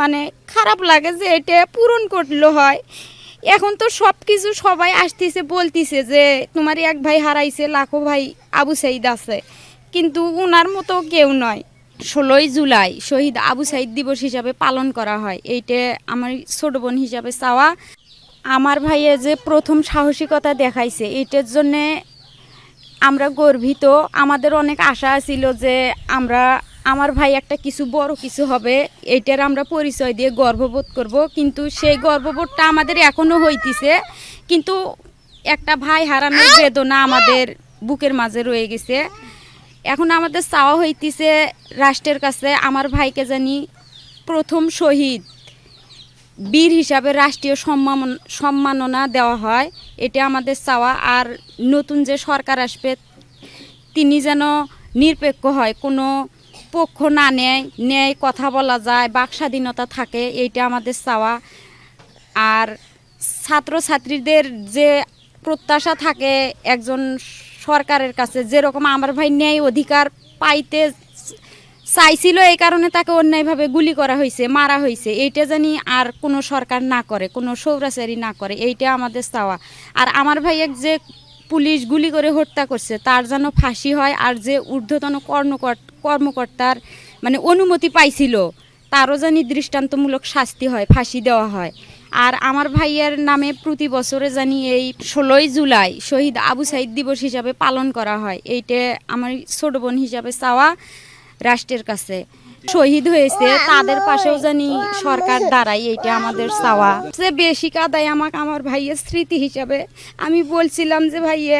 মানে খারাপ লাগে যে এটা পূরণ করল হয়। এখন তো সব কিছু সবাই আসতেছে, বলতিছে যে তোমার এক ভাই হারাইছে, লাখো ভাই আবু সাইদ আছে। কিন্তু উনার মতো কেউ নয়। ষোলোই জুলাই শহীদ আবু সাইদ দিবস হিসাবে পালন করা হয়। এইটা আমার ছোট বোন হিসাবে চাওয়া। আমার ভাইয়ে যে প্রথম সাহসিকতা দেখাইছে এইটার জন্যে আমরা গর্বিত। আমাদের অনেক আশা ছিল যে আমরা আমার ভাই একটা কিছু বড় কিছু হবে, এটার আমরা পরিচয় দিয়ে গর্ববোধ করব। কিন্তু সেই গর্ববোধটা আমাদের এখনও হইতিছে। কিন্তু একটা ভাই হারানোর বেদনা আমাদের বুকের মাঝে রয়ে গেছে। এখন আমাদের চাওয়া হইতিছে রাষ্ট্রের কাছে আমার ভাইকে জানি প্রথম শহীদ। বীর হিসাবে রাষ্ট্রীয় সম্মান সম্মাননা দেওয়া হয়, এটা আমাদের চাওয়া। আর নতুন যে সরকার আসবে, তিনি যেন নিরপেক্ষ হয়, কোনো পক্ষ না নেয় নেয়, কথা বলা যায় বাক স্বাধীনতা থাকে, এইটা আমাদের চাওয়া। আর ছাত্রছাত্রীদের যে প্রত্যাশা থাকে একজন সরকারের কাছে, যেরকম আমার ভাই ন্যায় অধিকার পাইতে চাইছিল, এই কারণে তাকে অন্যায়ভাবে গুলি করা হয়েছে, মারা হয়েছে। এইটা জানি আর কোনো সরকার না করে, কোনো সৌরাচারী না করে, এইটা আমাদের চাওয়া। আর আমার ভাইয়ের যে পুলিশ গুলি করে হত্যা করছে। তার যেন ফাঁসি হয় আর যে ঊর্ধ্বতন কর্মকর্ত কর্মকর্তার মানে অনুমতি পাইছিল, তারও জানি দৃষ্টান্তমূলক শাস্তি হয়, ফাঁসি দেওয়া হয়। আর আমার ভাইয়ের নামে প্রতি বছরে জানি এই ষোলোই জুলাই শহীদ আবু সাইদ দিবস হিসাবে পালন করা হয়। এইটা আমার ছোট বোন হিসাবে চাওয়া রাষ্ট্রের কাছে। শহীদ হয়েছে তাদের পাশেও জানি সরকার দাঁড়ায় এইটা আমাদের চাওয়া। যে বেশি কাদায় আমাকে আমার ভাইয়ের স্মৃতি হিসাবে আমি বলছিলাম যে ভাইয়ে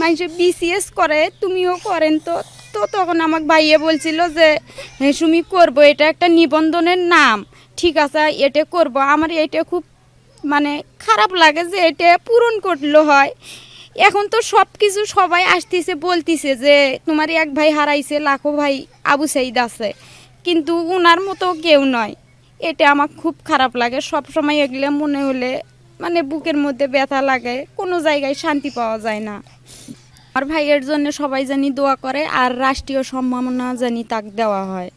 মানুষে বিসিএস করে তুমিও করেন। তো তো তখন আমাকে ভাইয়ে বলছিল যে হেসুমি করব এটা একটা নিবন্ধনের নাম। ঠিক আছে এটা করব। আমার এটা খুব মানে খারাপ লাগে যে এটা পূরণ করল হয়। এখন তো সব কিছু সবাই আসতেছে বলতিছে যে তোমার এক ভাই হারাইছে লাখো ভাই আবু সাইদ আছে। কিন্তু উনার মতো কেউ নয়। এটা আমার খুব খারাপ লাগে। সব সময় এগুলো মনে হলে মানে বুকের মধ্যে ব্যথা লাগে। কোনো জায়গায় শান্তি পাওয়া যায় না। আমার ভাইয়ের জন্য সবাই জানি দোয়া করে, আর রাষ্ট্রীয় সম্মাননা জানি তাক দেওয়া হয়।